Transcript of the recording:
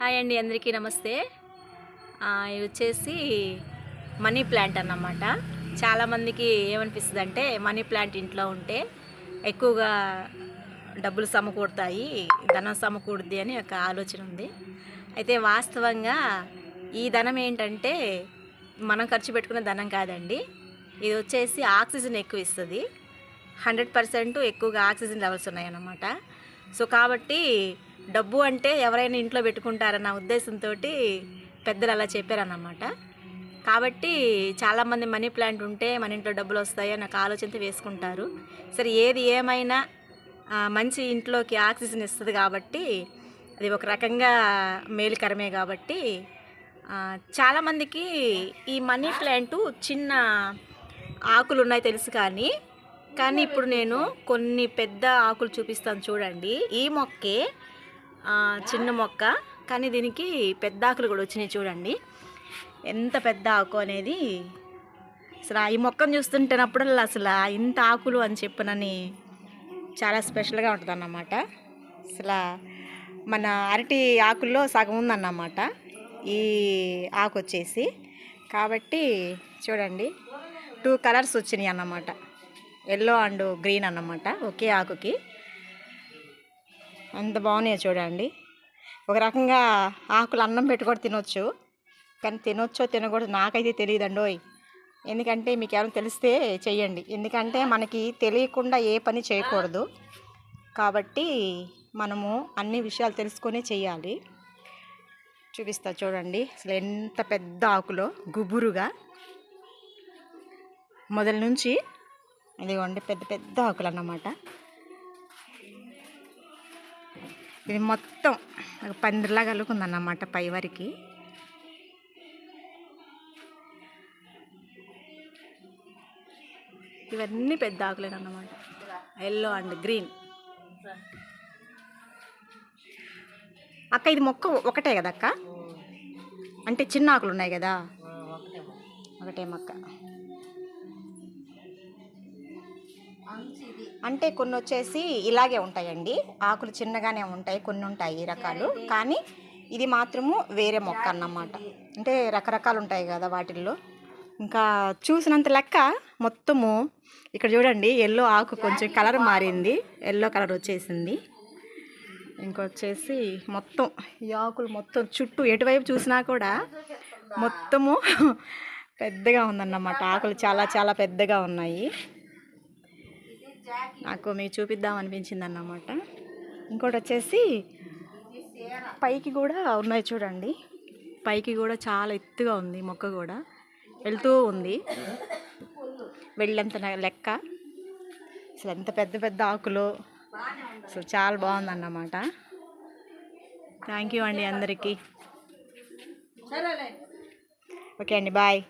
Hi అండి అందరికీ నమస్తే. ఇది వచ్చేసి మనీ ప్లాంట్ అన్నమాట. చాలామందికి ఏమనిపిస్తుంది అంటే మనీ ప్లాంట్ ఇంట్లో ఉంటే ఎక్కువగా డబ్బులు సమకూడతాయి ధనం సమకూడుద్ది అని ఒక ఆలోచన ఉంది. అయితే వాస్తవంగా ఈ ధనం ఏంటంటే మనం ఖర్చు పెట్టుకునే ధనం కాదండి. ఇది వచ్చేసి ఆక్సిజన్ ఎక్కువ ఇస్తుంది. హండ్రెడ్ పర్సెంట్ ఎక్కువగా ఆక్సిజన్ లెవెల్స్ ఉన్నాయన్నమాట. సో కాబట్టి డబ్బు అంటే ఎవరైనా ఇంట్లో పెట్టుకుంటారన్న ఉద్దేశంతో పెద్దలు అలా చెప్పారన్నమాట. కాబట్టి చాలామంది మనీ ప్లాంట్ ఉంటే మన ఇంట్లో డబ్బులు వస్తాయి అని ఒక ఆలోచనతో వేసుకుంటారు. సరే ఏది ఏమైనా మంచి ఇంట్లోకి ఆక్సిజన్ ఇస్తుంది కాబట్టి అది ఒక రకంగా మేలుకరమే కాబట్టి చాలామందికి ఈ మనీ ప్లాంట్ చిన్న ఆకులు ఉన్నాయి తెలుసు కానీ కానీ ఇప్పుడు నేను కొన్ని పెద్ద ఆకులు చూపిస్తాను చూడండి. ఈ మొక్కే చిన్న మొక్క కానీ దీనికి పెద్ద ఆకులు కూడా వచ్చినాయి చూడండి. ఎంత పెద్ద ఆకు అనేది అసలు ఈ మొక్కను చూస్తుంటేనప్పుడల్లా అసలు ఇంత ఆకులు అని చెప్పినని చాలా స్పెషల్గా ఉంటుంది అన్నమాట అసలు మన అరటి ఆకుల్లో సగం ఉందన్నమాట ఈ ఆకు వచ్చేసి. కాబట్టి చూడండి టూ కలర్స్ వచ్చినాయి అన్నమాట. ఎల్లో అండ్ గ్రీన్ అన్నమాట ఒకే ఆకుకి. అంత బాగున్నాయో చూడండి. ఒక రకంగా ఆకులు అన్నం పెట్టుకొని తినొచ్చు కానీ తినొచ్చో తినకూడదు నాకైతే తెలియదండోయ్ ఎందుకంటే మీకు ఎవరైనా తెలిస్తే చెయ్యండి. ఎందుకంటే మనకి తెలియకుండా ఏ పని చేయకూడదు. కాబట్టి మనము అన్ని విషయాలు తెలుసుకొని చేయాలి చూపిస్తా చూడండి అసలు ఎంత పెద్ద ఆకులో గుబురుగా. మొదల నుంచి ఇదిగోండి పెద్ద పెద్ద ఆకులు అన్నమాట ఇది మొత్తం పందిరిలా కలుగుందన్నమాట పై వరకు. ఇవన్నీ పెద్ద ఆకులేనన్నమాట. ఎల్లో అండ్ గ్రీన్ అక్క ఇది మొక్క ఒకటే కదా అక్క అంటే చిన్న ఆకులు ఉన్నాయి కదా ఒకటే మొక్క అంటే కొన్ని వచ్చేసి ఇలాగే ఉంటాయండి. ఆకులు చిన్నగానే ఉంటాయి కొన్ని ఉంటాయి ఈ రకాలు. కానీ ఇది మాత్రము వేరే మొక్క అన్నమాట. అంటే రకరకాలు ఉంటాయి కదా వాటిల్లో. ఇంకా చూసినంత లెక్క మొత్తము ఇక్కడ చూడండి ఎల్లో ఆకు కొంచెం కలర్ మారింది. ఎల్లో కలర్ వచ్చేసింది. ఇంకొచ్చేసి మొత్తం ఈ ఆకులు మొత్తం చుట్టూ ఎటువైపు చూసినా కూడా మొత్తము పెద్దగా ఉందన్నమాట. ఆకులు చాలా చాలా పెద్దగా ఉన్నాయి. నాకు మీకు చూపిద్దాం అనిపించింది అన్నమాట ఇంకోటి వచ్చేసి పైకి కూడా ఉన్నాయి చూడండి. పైకి కూడా చాలా ఎత్తుగా ఉంది మొక్క కూడా. వెళ్తూ ఉంది. వెళ్ళేంత లెక్క. అసలు ఎంత పెద్ద పెద్ద ఆకులు. అసలు చాలా బాగుందన్నమాట. థ్యాంక్ యూ అండి అందరికీ. ఓకే అండి బాయ్.